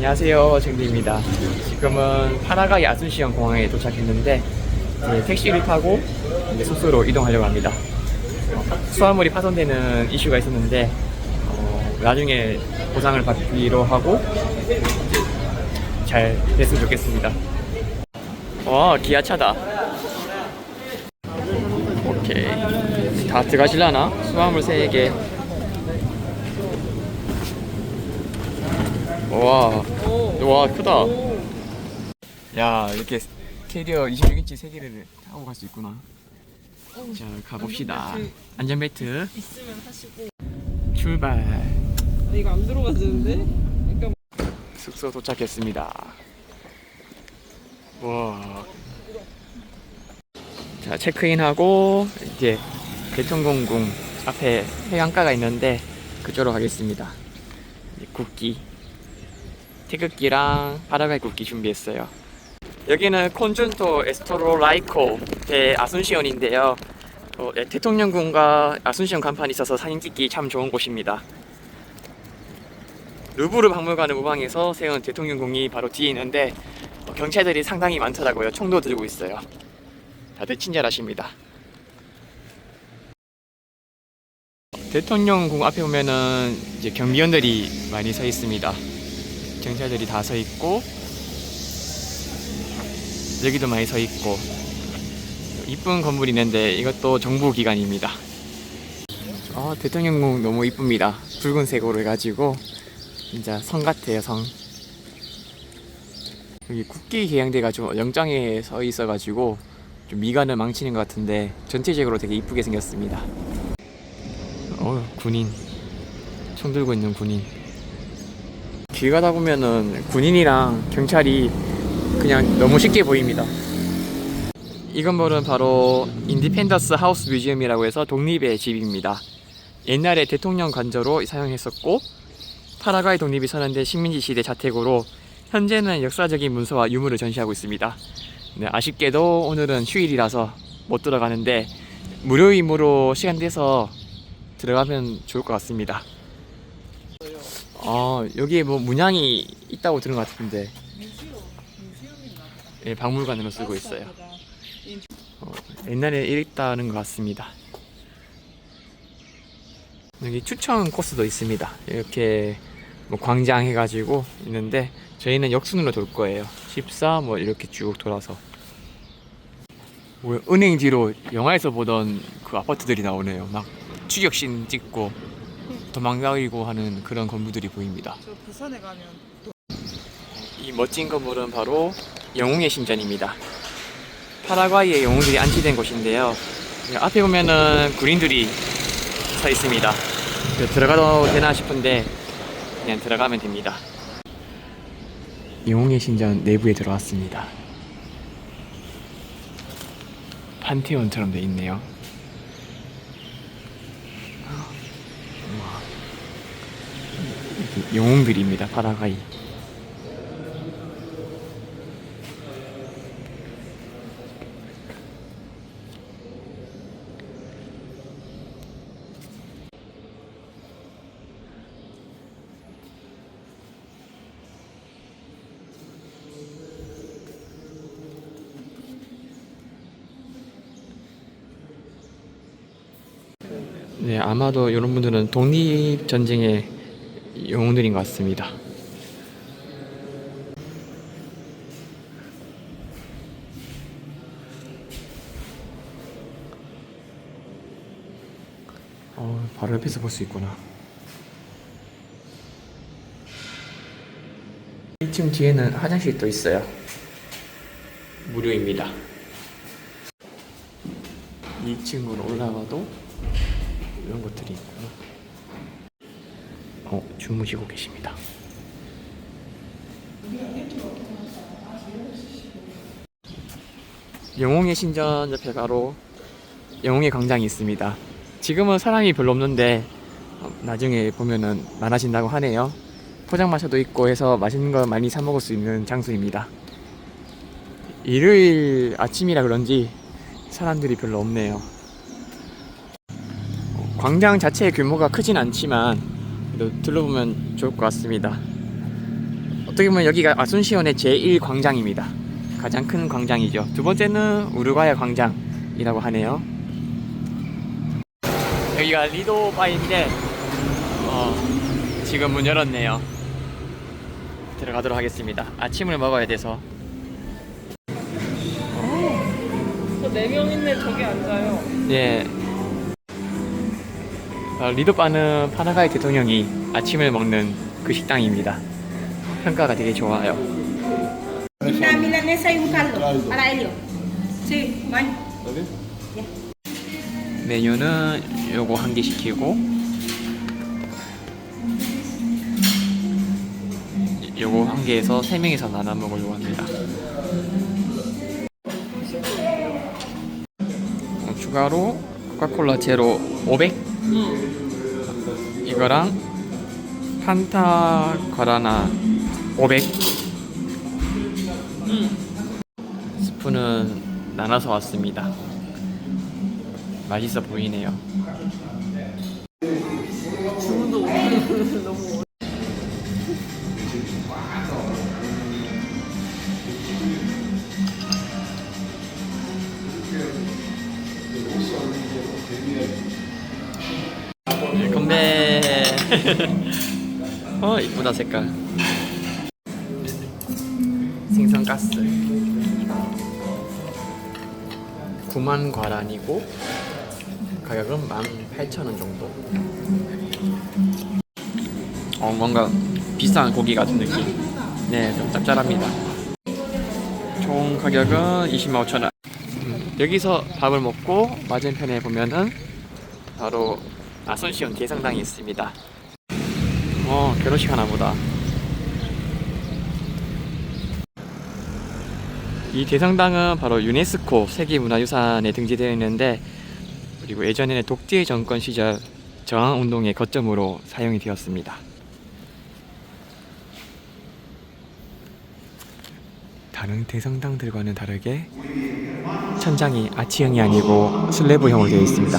안녕하세요 정디입니다. 지금은 파나가이 아순시현 공항에 도착했는데 택시를 타고 이제 숙소로 이동하려고 합니다. 어, 수화물이 파손되는 이슈가 있었는데 어, 나중에 보상을 받기로 하고 잘 됐으면 좋겠습니다. 와 기아차다. 오케이. 다 들어가실라나? 수화물 3개 와, 와 크다. 야 이렇게 캐리어 26인치 3개를 타고 갈 수 있구나. 자 가봅시다. 안전벨트 있으면 하시고 출발. 아, 이거 안 들어가지는데? 숙소 도착했습니다. 와. 자 체크인하고 이제 대통공궁 앞에 해안가가 있는데 그쪽으로 가겠습니다. 이제 국기, 태극기랑 바다가이 국기 준비했어요. 여기는 콘준토 에스토로 라이코 대 아순시온인데요. 어, 네, 대통령궁과 아순시온 간판이 있어서 사진 찍기 참 좋은 곳입니다. 루브르 박물관을 우방에서 세운 대통령궁이 바로 뒤에 있는데 어, 경찰들이 상당히 많더라고요. 총도 들고 있어요. 다들 친절하십니다. 대통령궁 앞에 보면은 이제 경비원들이 많이 서 있습니다. 경찰들이 다 서 있고 여기도 많이 서 있고 이쁜 건물이 있는데 이것도 정부 기관입니다. 아 대통령궁 너무 이쁩니다. 붉은색으로 해가지고 진짜 성 같아요 성. 여기 국기 개양대가 좀 영장에 서 있어가지고 좀 미간을 망치는 것 같은데 전체적으로 되게 이쁘게 생겼습니다. 어 군인 총 들고 있는 군인. 길 가다 보면은 군인이랑 경찰이 그냥 너무 쉽게 보입니다. 이 건물은 바로 인디펜더스 하우스 뮤지엄이라고 해서 독립의 집입니다. 옛날에 대통령 관저로 사용했었고 파라과이 독립이 선언된 식민지 시대 자택으로 현재는 역사적인 문서와 유물을 전시하고 있습니다. 네, 아쉽게도 오늘은 휴일이라서 못 들어가는데 무료임으로 시간 돼서 들어가면 좋을 것 같습니다. 아 여기에 뭐 문양이 있다고 들은 것 같은데 예, 박물관으로 쓰고 있어요. 어, 옛날에 이랬다는 것 같습니다. 여기 추천 코스도 있습니다. 이렇게 뭐 광장 해가지고 있는데 저희는 역순으로 돌 거예요. 14 뭐 이렇게 쭉 돌아서 뭐 은행 뒤로 영화에서 보던 그 아파트들이 나오네요. 막 추격신 찍고 도망다니고 하는 그런 건물들이 보입니다. 저 부산에 가면 또 이 멋진 건물은 바로 영웅의 신전입니다. 파라과이의 영웅들이 안치된 곳인데요. 이 앞에 보면은 군인들이 서 있습니다. 그 들어가도 되나 싶은데 그냥 들어가면 됩니다. 영웅의 신전 내부에 들어왔습니다. 판테온처럼 돼 있네요. 우와. 이렇게 영웅들입니다. 파라과이. 네, 아마도 이런 분들은 독립 전쟁의 영웅들인 것 같습니다. 어, 바로 옆에서 볼 수 있구나. 1층 뒤에는 화장실도 있어요. 무료입니다. 2층으로 올라가도 이런 것들이 있구나. 어, 주무시고 계십니다. 영웅의 신전 옆에 바로 영웅의 광장이 있습니다. 지금은 사람이 별로 없는데 어, 나중에 보면은 많아진다고 하네요. 포장마차도 있고 해서 맛있는 거 많이 사 먹을 수 있는 장소입니다. 일요일 아침이라 그런지 사람들이 별로 없네요. 광장 자체의 규모가 크진 않지만 둘러보면 좋을 것 같습니다. 어떻게 보면 여기가 아순시온의 제1광장입니다. 가장 큰 광장이죠. 두 번째는 우루과이 광장이라고 하네요. 여기가 리도 바인데 어, 지금 문 열었네요. 들어가도록 하겠습니다. 아침을 먹어야 돼서 저네명 있네 저기 앉아요. 예. 어, 리도바는 파나가이 대통령이 아침을 먹는 그 식당입니다. 평가가 되게 좋아요. 메뉴는 요거 한 개 시키고 요거 한 개에서 세 명이서 나눠 먹으려고 합니다. 어, 추가로 코카콜라 제로 500 이거랑 판타 과라나 500 스푼은 나눠서 왔습니다. 맛있어 보이네요. 주문도 너무 어 이쁘다 색깔. 생선 가스. 9만 과란이고 가격은 18,000원 정도. 어 뭔가 비싼 고기 같은 느낌. 네, 좀 짭짤합니다. 총 가격은 20만 5천 원. 음, 여기서 밥을 먹고 맞은편에 보면은 바로 아손시온 대성당이 있습니다. 어 결혼식 하나 보다. 이 대성당은 바로 유네스코 세계문화유산에 등재되어 있는데 그리고 예전에는 독재 정권 시절 저항 운동의 거점으로 사용이 되었습니다. 다른 대성당들과는 다르게 천장이 아치형이 아니고 슬래브형으로 되어 있습니다.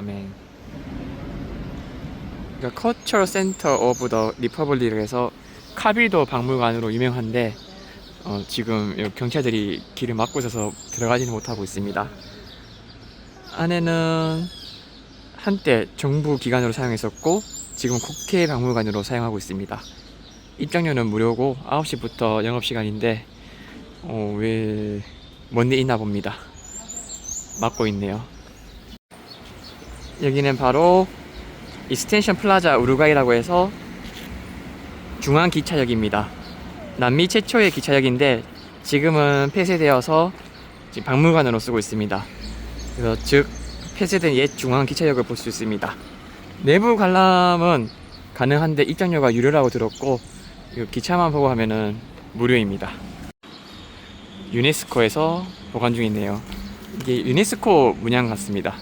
아멘. 그러니까 커처 센터 오브 더 리퍼블릭에서 카빌도 박물관으로 유명한데 어, 지금 경찰들이 길을 막고 있어서 들어가지는 못하고 있습니다. 안에는 한때 정부 기관으로 사용했었고 지금 국회 박물관으로 사용하고 있습니다. 입장료는 무료고 9시부터 영업시간인데 어, 왜 뭔 일 있나 봅니다. 막고 있네요. 여기는 바로 이스텐션 플라자 우루과이라고 해서 중앙 기차역입니다. 남미 최초의 기차역인데 지금은 폐쇄되어서 지금 박물관으로 쓰고 있습니다. 그래서 즉 폐쇄된 옛 중앙 기차역을 볼 수 있습니다. 내부 관람은 가능한데 입장료가 유료라고 들었고 이거 기차만 보고 하면은 무료입니다. 유네스코에서 보관 중이네요. 이게 유네스코 문양 같습니다.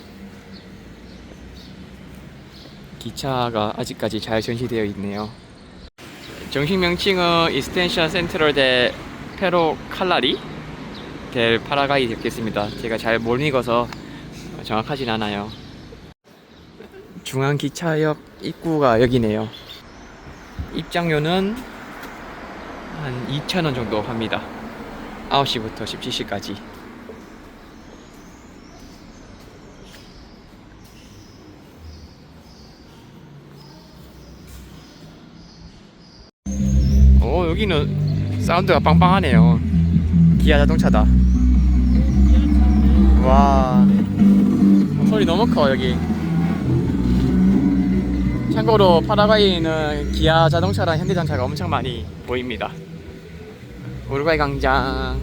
기차가 아직까지 잘 전시되어 있네요. 정식 명칭은 이스텐션 센트럴 대 페로 칼라리 델 파라가이 되겠습니다. 제가 잘 못 읽어서 정확하진 않아요. 중앙 기차역 입구가 여기네요. 입장료는 한 2,000원 정도 합니다. 9시부터 17시까지. 오 여기는 사운드가 빵빵하네요. 기아 자동차다. 와. 소리 너무 커 여기. 참고로 파라과이는 기아 자동차랑 현대자동차가 엄청 많이 보입니다. 우루과이 광장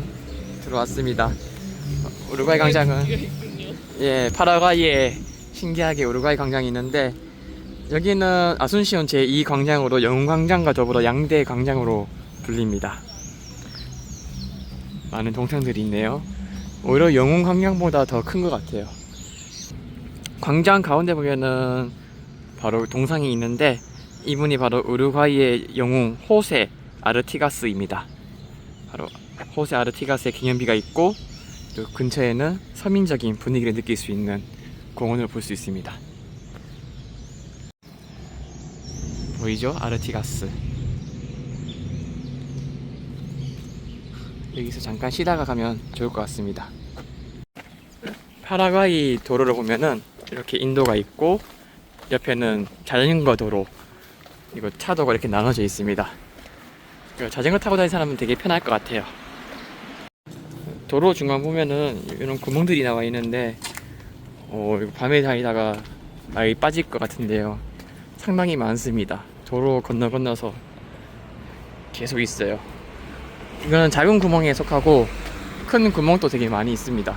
들어왔습니다. 우루과이 광장은. 예, 파라과이에 신기하게 우루과이 광장이 있는데 여기는 아순시온 제2 광장으로 영웅 광장과 더불어 양대 광장으로 불립니다. 많은 동상들이 있네요. 오히려 영웅 광장보다 더 큰 것 같아요. 광장 가운데 보면은 바로 동상이 있는데 이분이 바로 우루과이의 영웅 호세 아르티가스입니다. 바로 호세 아르티가스의 기념비가 있고 또 근처에는 서민적인 분위기를 느낄 수 있는 공원을 볼 수 있습니다. 보이죠? 아르티가스. 여기서 잠깐 쉬다가 가면 좋을 것 같습니다. 파라과이 도로를 보면은 이렇게 인도가 있고 옆에는 자전거 도로 이거 차도가 이렇게 나눠져 있습니다. 그 자전거 타고 다니는 사람은 되게 편할 것 같아요. 도로 중간 보면은 이런 구멍들이 나와 있는데 어, 밤에 다니다가 많이 빠질 것 같은데요. 상당히 많습니다. 도로 건너 건너서 계속 있어요. 이거는 작은 구멍에 속하고 큰 구멍도 되게 많이 있습니다.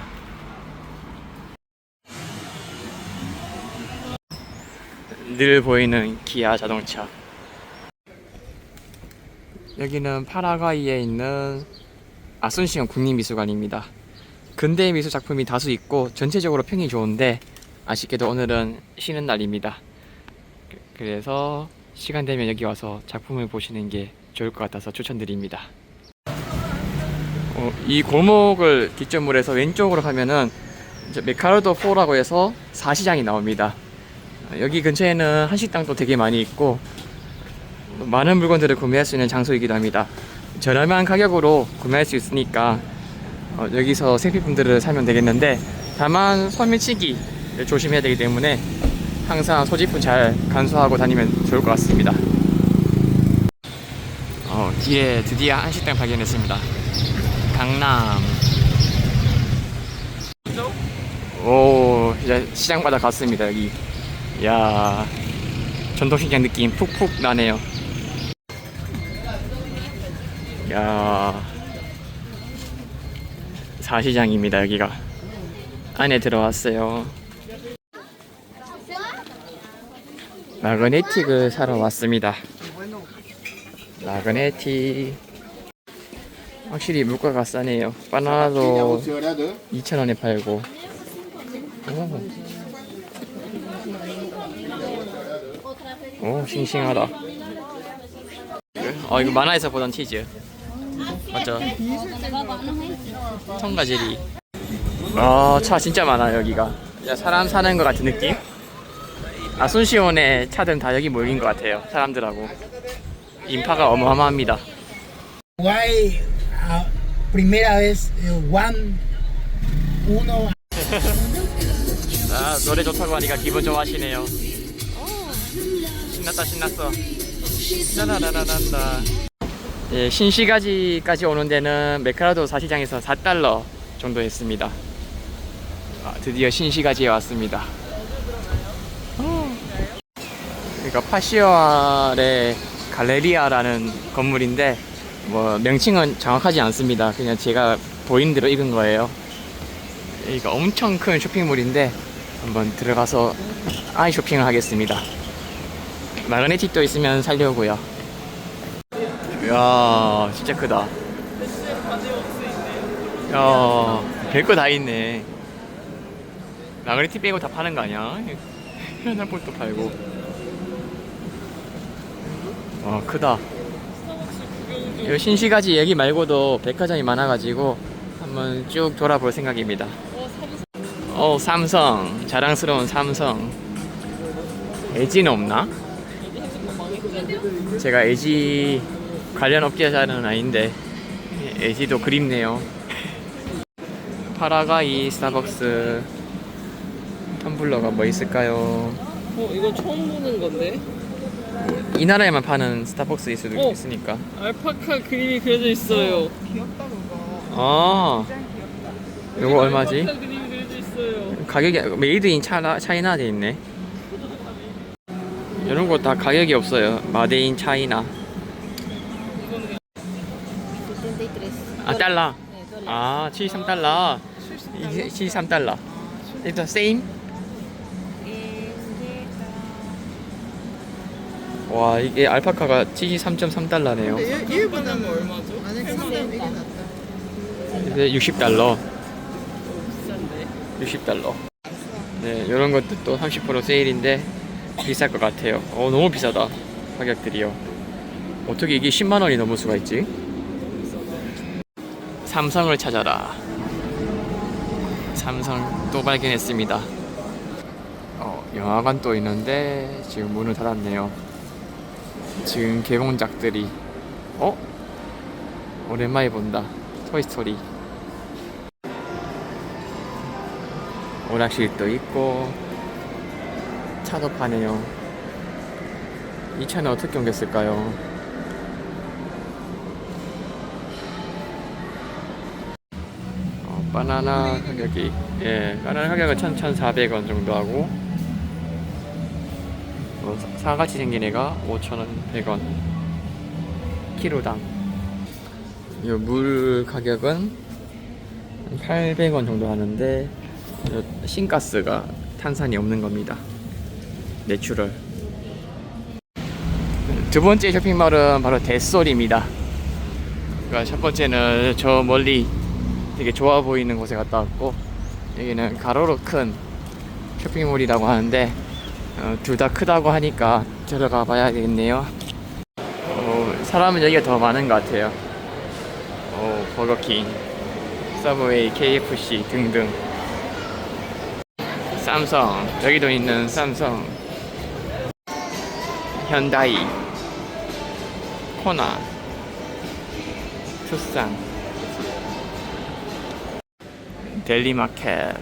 늘 보이는 기아 자동차. 여기는 파라과이에 있는 아순시온 국립미술관입니다. 근대 미술 작품이 다수 있고 전체적으로 평이 좋은데 아쉽게도 오늘은 쉬는 날입니다. 그- 그래서 시간 되면 여기 와서 작품을 보시는 게 좋을 것 같아서 추천드립니다. 어, 이 골목을 기점으로 해서 왼쪽으로 가면은 메카르도 4라고 해서 사시장이 나옵니다. 어, 여기 근처에는 한식당도 되게 많이 있고 많은 물건들을 구매할 수 있는 장소이기도 합니다. 저렴한 가격으로 구매할 수 있으니까 어, 여기서 생필품들을 사면 되겠는데 다만 소매치기를 조심해야 되기 때문에 항상 소지품 잘 간수하고 다니면 좋을 것 같습니다. 어, 뒤에 드디어 한식당 발견했습니다. 강남. 오, 이제 시장마다 갔습니다 여기. 야, 전통시장 느낌 푹푹 나네요. 야, 사시장입니다 여기가. 안에 들어왔어요. 마그네틱을 사러 왔습니다. 마그네틱. 확실히 물가가 싸네요. 바나나도 2,000원에 팔고. 오. 오, 싱싱하다. 어, 이거 만화에서 보던 치즈. 맞죠? 청가제리. 아, 차 진짜 많아요, 여기가. 사람 사는 것 같은 느낌? 아순시온의 차든 다 여기 모인 것 같아요, 사람들하고. 인파가 어마어마합니다. Uh, primera vez eh, one uno 아, 노래 좋다고 하니까 기분 좋아하시네요. 신났다, 신났어. 라라라란다. 예, 신시가지까지 오는 데는 메카라도 사시장에서 4달러 정도 했습니다. 아, 드디어 신시가지에 왔습니다. 어. 그러니까 파시오알의 갈레리아라는 건물인데 뭐 명칭은 정확하지 않습니다. 그냥 제가 보이는 대로 읽은 거예요. 여기가 엄청 큰 쇼핑몰인데 한번 들어가서 아이 쇼핑을 하겠습니다. 마그네틱도 있으면 살려고요. 이야 진짜 크다. 야 별거 다 있네. 마그네틱 빼고 다 파는 거 아니야? 현한 볼도 팔고. 와 크다. 여기 신시가지 여기 말고도 백화점이 많아가지고 한번 쭉 돌아볼 생각입니다. 어 삼성 자랑스러운 삼성 LG는 없나? 제가 LG 관련 업계자는 아닌데 LG도 그립네요 파라가이 스타벅스 텀블러가 뭐 있을까요? 어 이거 처음 보는 건데 이 나라에만 파는 스타벅스 있을 수도 어. 있으니까 알파카 그림이 그려져 있어요. 아 이거 얼마지? 알파카 그림이 그려져 있어요. 가격이 메이드 인 차이나, 차이나 돼 있네. 이런 거 다 가격이 없어요. 마데인 차이나. 아 달러. 아 73달러. 이게 73달러. 일단 세 와 이게 알파카가 73.3달러네요. 얘보다는 얼마죠? 이제 60달러. 비싼데. 60달러. 네, 이런 것도 또 30% 세일인데 비쌀 것 같아요. 어, 너무 비싸다. 가격들이요. 어떻게 이게 10만 원이 넘을 수가 있지? 삼성을 찾아라. 삼성 또 발견했습니다. 어, 영화관 또 있는데 지금 문을 닫았네요. 지금 개봉작들이 어? 오랜만에 본다. 토이스토리. 오락실도 있고 차도 파네요. 이 차는 어떻게 옮겼을까요? 어, 바나나 가격이 예 바나나 가격은 1,400원 정도 하고 어, 사- 사같이 생긴 애가 5,000원 100원 키로당. 이 물 가격은 800원 정도 하는데 어, 신가스가 탄산이 없는 겁니다. 내추럴. 두 번째 쇼핑몰은 바로 데솔입니다. 그러니까 첫 번째는 저 멀리 되게 좋아 보이는 곳에 갔다 왔고 여기는 가로로 큰 쇼핑몰이라고 하는데 어, 둘다 크다고 하니까 들어가 봐야 되겠네요. 어, 사람은 여기가 더 많은 것 같아요. 어, 버거킹 서브웨이, KFC 등등. 삼성 여기도 있는 삼성. 현다이 코나 투싼. 델리마켓.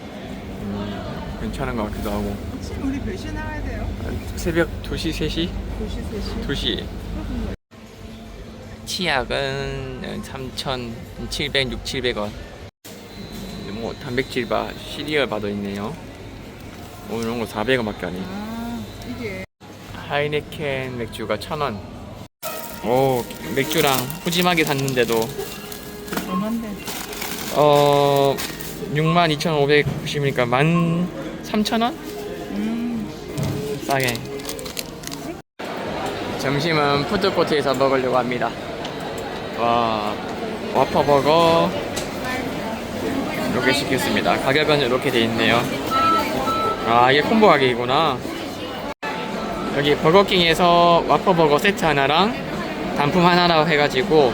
음, 괜찮은 것 같기도 하고 우리 몇 시에 나가야 돼요? 새벽 2시, 3시? 2시, 3시. 2시 치약은 3,700, 6, 700원 뭐 단백질 바 시리얼 바도 있네요 오 이런 거 400원밖에 안 해. 아, 이게. 하이네켄 맥주가 1,000원 오 맥주랑 푸짐하게 샀는데도 얼만데? 어 62,590이니까 13,000원? 음. 싸게. 점심은 푸드코트에서 먹으려고 합니다. 와 와퍼버거. 이렇게 시켰습니다. 가격은 이렇게 돼 있네요. 아 이게 콤보 가격이구나. 여기 버거킹에서 와퍼버거 세트 하나랑 단품 하나라고 해가지고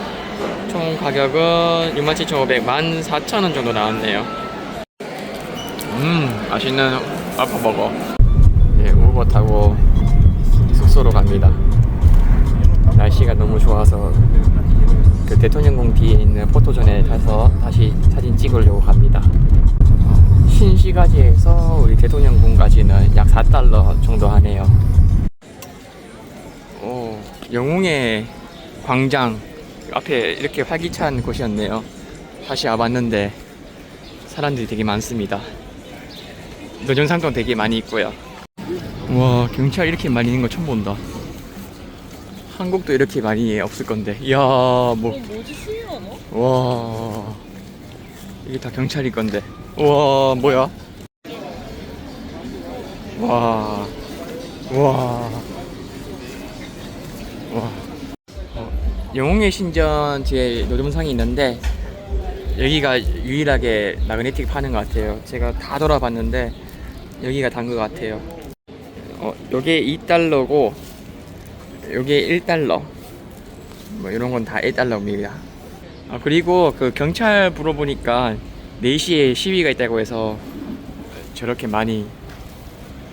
총 가격은 67,500, 14,000원 정도 나왔네요. 음 맛있는 와퍼버거 예, 우버 타고 숙소로 갑니다. 날씨가 너무 좋아서 그 대통령궁 뒤에 있는 포토존에 가서 다시 사진 찍으려고 합니다. 신시가지에서 우리 대통령궁까지는 약 4달러 정도 하네요. 오, 영웅의 광장 앞에 이렇게 활기찬 곳이었네요. 다시 와봤는데 사람들이 되게 많습니다. 노점상도 되게 많이 있고요. 와 경찰 이렇게 많이 있는 거 처음 본다. 한국도 이렇게 많이 없을 건데. 이야 어, 뭐 뭐지, 수위하나? 와. 이게 다 경찰일 건데. 와 뭐야? 와와와. 와. 어, 영웅의 신전 뒤에 노점상이 있는데 여기가 유일하게 마그네틱 파는 것 같아요. 제가 다 돌아봤는데 여기가 단 것 같아요 어, 요게 2달러고 요게 1달러. 뭐 이런 건 다 1달러입니다. 아 그리고 그 경찰 물어보니까 4시에 시위가 있다고 해서 저렇게 많이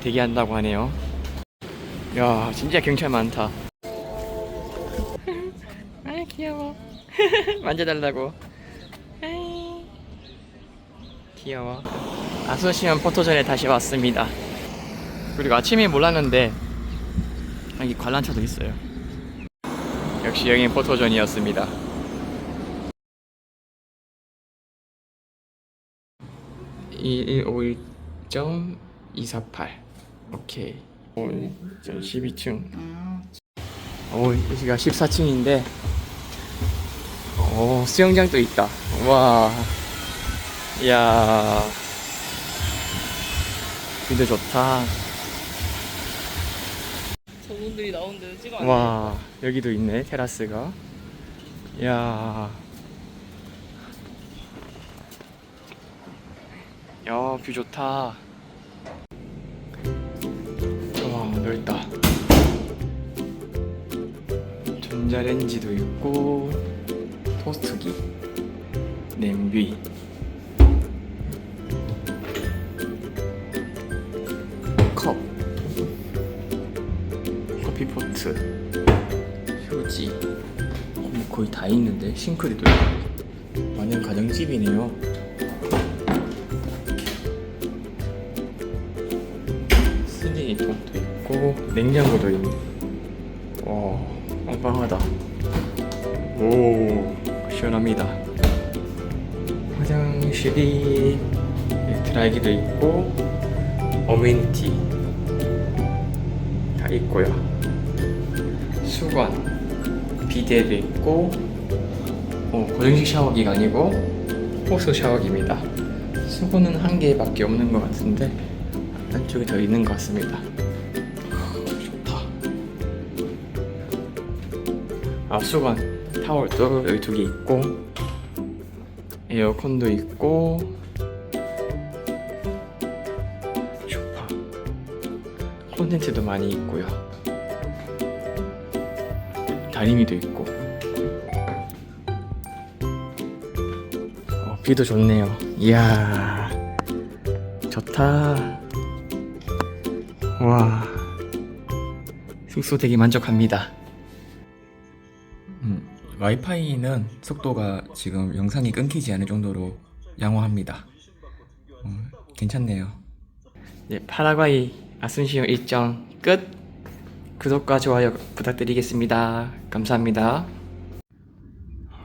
대기한다고 하네요. 야 진짜 경찰 많다. 아 귀여워. 만져달라고. 아이, 귀여워. 아소시안 포토존에 다시 왔습니다 그리고 아침에 몰랐는데 여기 관람차도 있어요. 역시 여긴 포토존이었습니다. (115.248) 오케이. 오, 저 12층. 오 여기가 14층인데 오 수영장도 있다. 와. 이야. 뷰도 좋다. 저 분들이 나오는데 찍어 안 와 여기도 있네 테라스가. 이야. 야뷰 좋다. 와 넓다. 전자레인지도 있고 토스트기 냄비. 커피포트, 휴지, 거의 다 있는데 싱크대도 있고 완전 가정집이네요. 쓰레기통도 있고 냉장고도 있네. 와, 빵빵하다. 오, 시원합니다. 화장실이 드라이기도 있고 어메니티 다 있고요. 수건, 비데도 있고 어, 고정식 샤워기가 아니고 호스 샤워기입니다. 수건은 한 개밖에 없는 것 같은데 안쪽에 더 있는 것 같습니다. 좋다. 아 수건, 타월도 여기 두 개 있고 에어컨도 있고 쇼파 콘텐츠도 많이 있고요. 다리미도 있고 어, 비도 좋네요. 이야 좋다. 와 숙소 되게 만족합니다. 음, 와이파이는 속도가 지금 영상이 끊기지 않을 정도로 양호합니다. 어, 괜찮네요. 네, 파라과이 아순시오 일정 끝. 구독과 좋아요 부탁드리겠습니다. 감사합니다.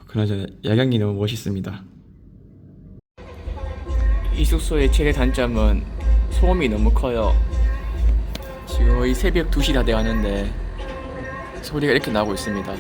그나저나 야경이 너무 멋있습니다. 이 숙소의 최대 단점은 소음이 너무 커요. 지금 거의 새벽 2시 다 돼가는데 소리가 이렇게 나고 있습니다.